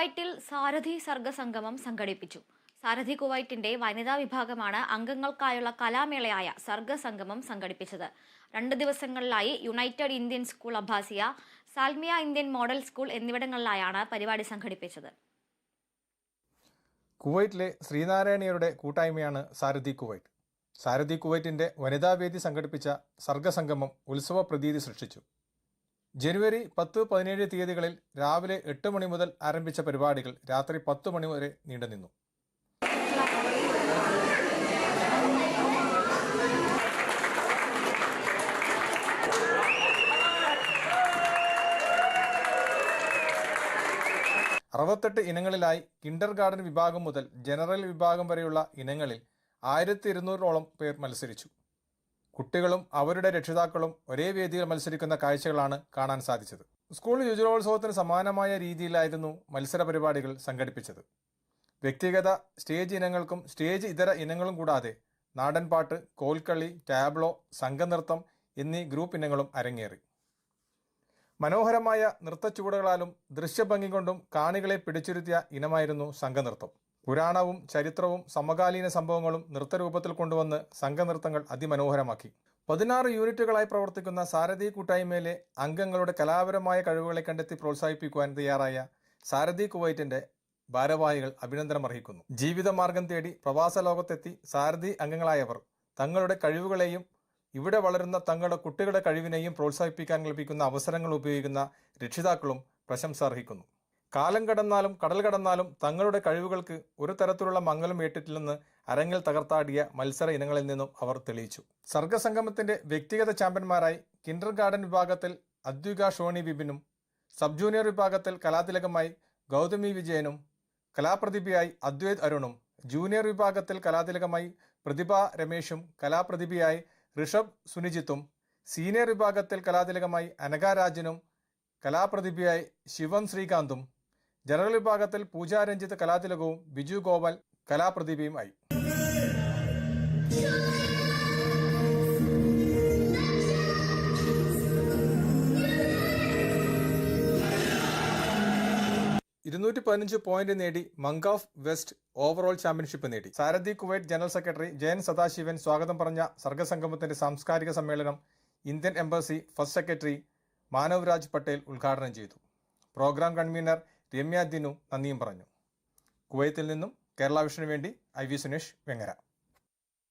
കുവൈറ്റിൽ സാരഥി സർഗസംഗമം സംഘടിപ്പിച്ചു. സാരഥി കുവൈറ്റിന്റെ വനിതാ വിഭാഗമാണ് അംഗങ്ങൾക്കായുള്ള കലാമേളയായ സർഗസംഗമം സംഘടിപ്പിച്ചത്. രണ്ട് ദിവസങ്ങളിലായി united Indian school Abbasiya Salmiya Indian model school എന്നിവിടങ്ങളിലായാണ് പരിപാടി സംഘടിപ്പിച്ചത്. കുവൈറ്റിലെ ശ്രീനാരായണീയരുടെ കൂട്ടായ്മയാണ് സാരഥി കുവൈറ്റ്. സാരഥി കുവൈറ്റിന്റെ വനിതാവേദി സംഘടിപ്പിച്ച സർഗസംഗമം ഉത്സവ പ്രതീതി സൃഷ്ടിച്ചു. ജനുവരി പത്ത് പതിനേഴ് തീയതികളിൽ രാവിലെ എട്ട് മണി മുതൽ ആരംഭിച്ച പരിപാടികൾ രാത്രി പത്ത് മണി വരെ നീണ്ടുനിന്നു അറുപത്തെട്ട് ഇനങ്ങളിലായി കിൻഡർ ഗാർഡൻ വിഭാഗം മുതൽ ജനറൽ വിഭാഗം വരെയുള്ള ഇനങ്ങളിൽ ആയിരത്തി ഇരുന്നൂറോളം പേർ മത്സരിച്ചു. കുട്ടികളും അവരുടെ രക്ഷിതാക്കളും ഒരേ വേദിയിൽ മത്സരിക്കുന്ന കാഴ്ചകളാണ് കാണാൻ സാധിച്ചത്. സ്കൂൾ യുവജനോത്സവത്തിന് സമാനമായ രീതിയിലായിരുന്നു മത്സര പരിപാടികൾ സംഘടിപ്പിച്ചത്. വ്യക്തിഗത സ്റ്റേജ് ഇനങ്ങൾക്കും സ്റ്റേജ് ഇതര ഇനങ്ങളും കൂടാതെ നാടൻപാട്ട് കോൽക്കളി ടാബ്ലോ സംഘനൃത്തം എന്നീ ഗ്രൂപ്പ് ഇനങ്ങളും അരങ്ങേറി. മനോഹരമായ നൃത്തച്ചുവടുകളാലും ദൃശ്യഭംഗി കൊണ്ടും കാണികളെ പിടിച്ചിരുത്തിയ ഇനമായിരുന്നു സംഘനൃത്തം. പുരാണവും ചരിത്രവും സമകാലീന സംഭവങ്ങളും നൃത്തരൂപത്തിൽ കൊണ്ടുവന്ന് സംഘനൃത്തങ്ങൾ അതിമനോഹരമാക്കി. പതിനാറ് യൂണിറ്റുകളായി പ്രവർത്തിക്കുന്ന സാരഥി കൂട്ടായ്മയിലെ അംഗങ്ങളുടെ കലാപരമായ കഴിവുകളെ കണ്ടെത്തി പ്രോത്സാഹിപ്പിക്കുവാൻ തയ്യാറായ സാരഥി കുവൈറ്റിന്റെ ഭാരവാഹികൾ അഭിനന്ദനം അർഹിക്കുന്നു. ജീവിതമാർഗം തേടി പ്രവാസ ലോകത്തെത്തി സാരഥി അംഗങ്ങളായവർ തങ്ങളുടെ കഴിവുകളെയും ഇവിടെ വളരുന്ന തങ്ങളുടെ കുട്ടികളുടെ കഴിവിനെയും പ്രോത്സാഹിപ്പിക്കാൻ ലഭിക്കുന്ന അവസരങ്ങൾ ഉപയോഗിക്കുന്ന രക്ഷിതാക്കളും പ്രശംസ അർഹിക്കുന്നു. കാലം കടന്നാലും കടൽ കടന്നാലും തങ്ങളുടെ കഴിവുകൾക്ക് ഒരു തരത്തിലുള്ള മംഗലം ഏറ്റിട്ടില്ലെന്ന് അരങ്ങിൽ തകർത്താടിയ മത്സര ഇനങ്ങളിൽ നിന്നും അവർ തെളിയിച്ചു. സർഗസംഗമത്തിന്റെ വ്യക്തിഗത ചാമ്പ്യന്മാരായി കിൻഡർ ഗാർഡൻ വിഭാഗത്തിൽ അദ്വിക ഷോണി ബിബിനും സബ് ജൂനിയർ വിഭാഗത്തിൽ കലാതിലകമായി ഗൗതമി വിജയനും കലാപ്രതിഭയായി അദ്വൈത് അരുണും ജൂനിയർ വിഭാഗത്തിൽ കലാതിലകമായി പ്രതിഭ രമേശും കലാപ്രതിഭയായി ഋഷഭ് സുനിജിത്തും സീനിയർ വിഭാഗത്തിൽ കലാതിലകമായി അനകാരാജനും കലാപ്രതിഭയായി ശിവം ശ്രീകാന്തും ജനറൽ വിഭാഗത്തിൽ പൂജാ രഞ്ജിത്ത് കലാതിലകവും ബിജു ഗോപാൽ കലാപ്രതിഭയും ആയി ഇരുന്നൂറ്റി പതിനഞ്ച് പോയിന്റ് നേടി മങ്കാഫ് വെസ്റ്റ് ഓവറോൾ ചാമ്പ്യൻഷിപ്പ് നേടി. Sarathi Kuwait general secretary Jayan Sadasivan സ്വാഗതം പറഞ്ഞ സർഗസംഗമത്തിന്റെ സാംസ്കാരിക സമ്മേളനം Indian embassy first secretary Manav Raj Patel ഉദ്ഘാടനം ചെയ്തു. പ്രോഗ്രാം കൺവീനർ രമ്യ ദിനു നന്ദിയും പറഞ്ഞു. കുവൈത്തിൽ നിന്നും കേരള വിഷനു വേണ്ടി ഐ വി സുനേഷ് വെങ്ങര.